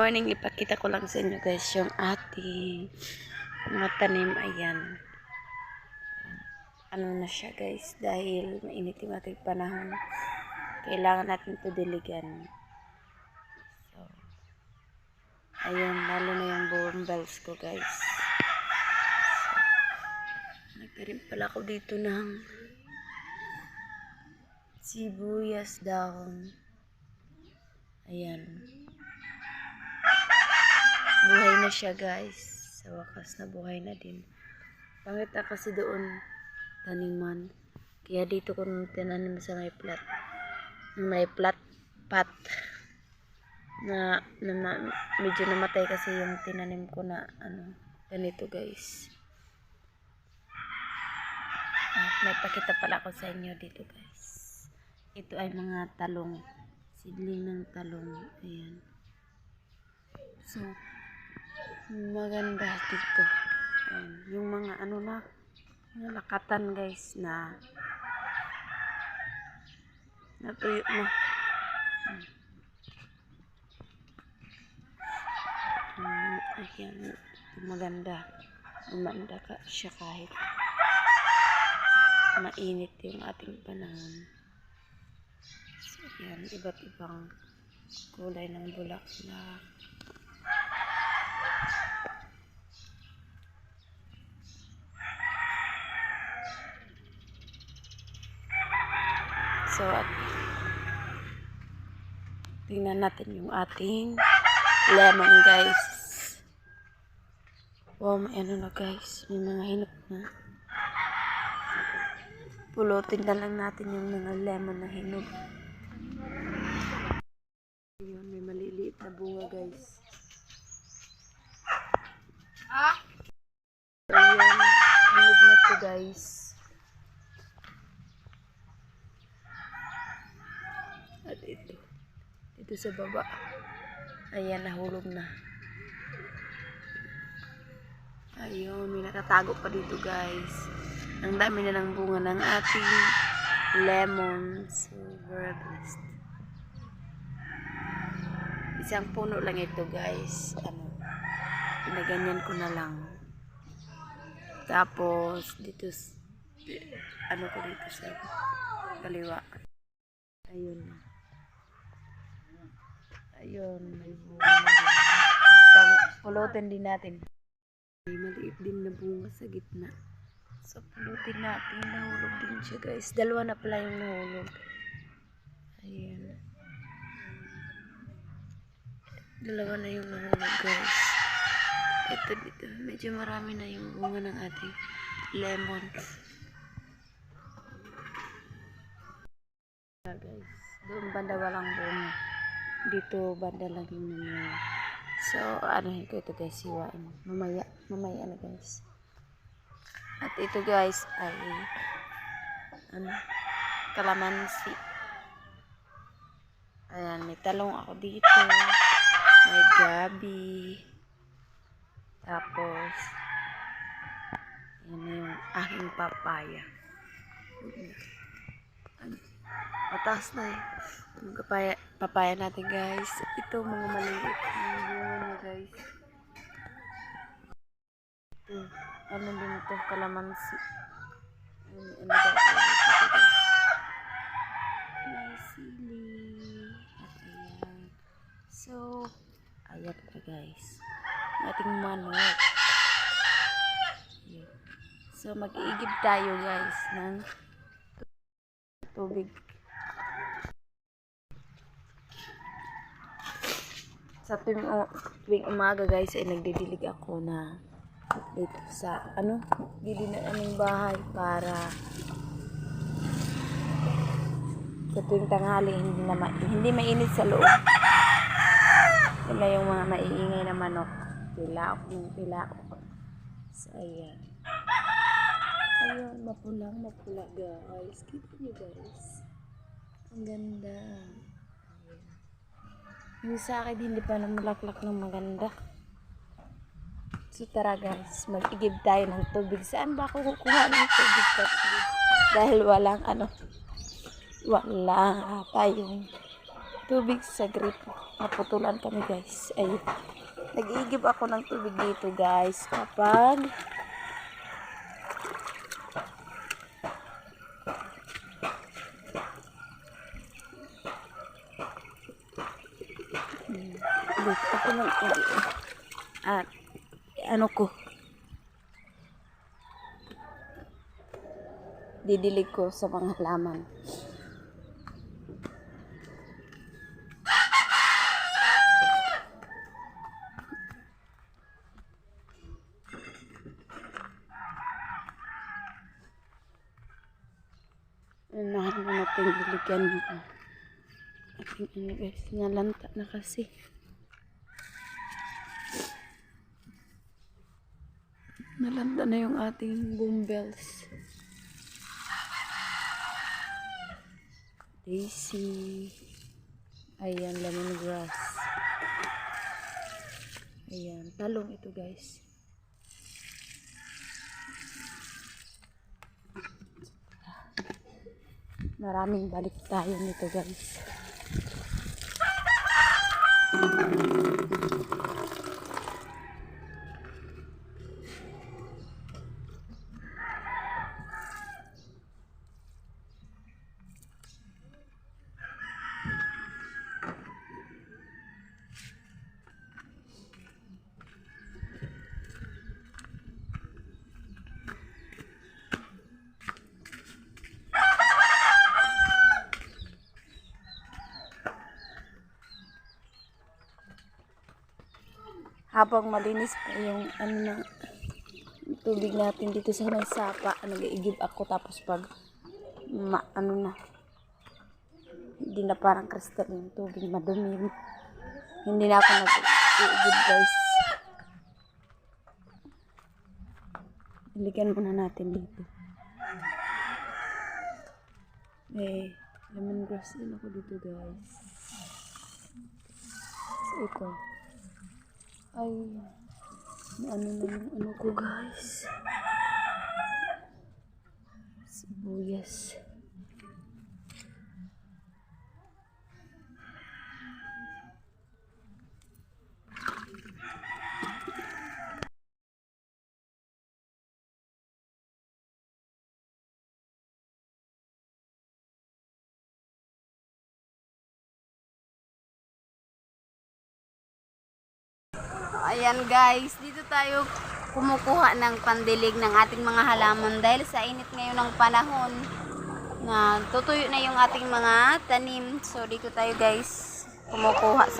Morning, ipakita ko lang sa inyo guys yung ating mga tanim. Ayan. Ano na siya guys, dahil mainit yung ating panahon. Kailangan natin ito diligan. So, ayun, lalo na yung bumbles ko guys. So, nagtarim pala ako dito ng sibuyas dahon. Ayan. Buhay na siya guys. Sa wakas na buhay na din. Pangit na kasi doon taniman. Kaya dito ko tinanim sa may plat. May plat pat. Na, na, na medyo namatay kasi yung tinanim ko na ano ganito guys. At may pakita pala ako sa inyo dito guys. Ito ay mga talong. Sidling ng talong. Ayan. So, maganda dito. Ayan. Yung mga ano na, mga lakatan guys na natuyo na. Hmm. Ayan. Maganda. Maganda ka siya kahit mainit yung ating panahon. So, ayan. Iba't ibang kulay ng bulaklak. So, at tingnan natin yung ating lemon, guys. Wow, may ano na, guys. May mga hinok na. Pulutin na lang natin yung mga lemon na hinog. Ayun, may maliliit na bunga, guys. Ayan, hinog na to, guys. At ito. Ito sa baba. Ayan, nahulog na. Ayun, may nakatago pa dito guys. Ang dami na ng bunga ng ating lemon. So, very blessed. Isang puno lang ito guys. Ano, pinaganyan ko na lang. Tapos, dito, ano ko dito sa kaliwa. Ayun. Ayun, may bunga. Tang- Pulutin din natin. May maliit din na bunga sa gitna. So, pulutin natin. Nahulog din siya, guys. Dalawa na pala yung nahulog. Ayan. Dalawa na yung nahulog, guys. Ito dito. Medyo marami na yung bunga ng ating lemon. Guys. Doon banda walang bunga. Dito banda lang yung namunga. So, ano ko ito guys, siwain. Mamaya, mamaya na guys. At ito guys ay ano, kalamansi. Ayan, may talong ako dito. May gabi. Tapos, na yung aking papaya. Mataas na eh. Yung papaya, natin guys. Ito mga maliit. Yung bunga niya guys. Ito. Ano din ito? Kalamansi. Ano, ano ba. May sili. At ayan. So, ayan pa guys. Ating manok. So, mag-iigib tayo guys ng tubig. Sa tuwing, tuwing umaga guys ay nagdidilig ako na dito sa ano, gili na aming bahay para sa tuwing tanghali hindi na ma- hindi mainit sa loob. Wala yung mga maiingay na manok. Pilaok ng pilaok. So, ayan. Ayun, mapulang mapula guys. Kita nyo guys. Ang ganda. Yung sa akin, hindi pa namulaklak ng maganda. So tara guys, mag-igib tayo ng tubig. Saan ba ako kukuha ng tubig? Dahil walang ano, walang tayong tubig sa gripo. Naputulan kami guys. Ayun. Nag-iigib ako ng tubig dito guys. Kapag Wait, ako lang. At, ano ko. Didilig ko sa mga halaman. Unahan mo natin diligan mo. Ating ano guys, nalanta na kasi. Nalanta na yung ating boom bells. Daisy. Ayan, lemongrass. Ayan, talong ito guys. Maraming balik tayo nito guys. Thank you. Habang malinis pa yung ano na tubig natin dito sa may sapa, nag-iigib ako tapos pag ma, ano na hindi na parang kristal yung tubig, madumi. Hindi na ako nag-iigib guys. Iligan muna natin dito. Eh, lemongrass din ako dito guys. So, ito. Ay, ano na yung ano ko guys. Sibuyas. Ayan guys, dito tayo kumukuha ng pandilig ng ating mga halaman dahil sa init ngayon ng panahon. Na tutuyo na yung ating mga tanim. So dito tayo guys. Kumukuha sa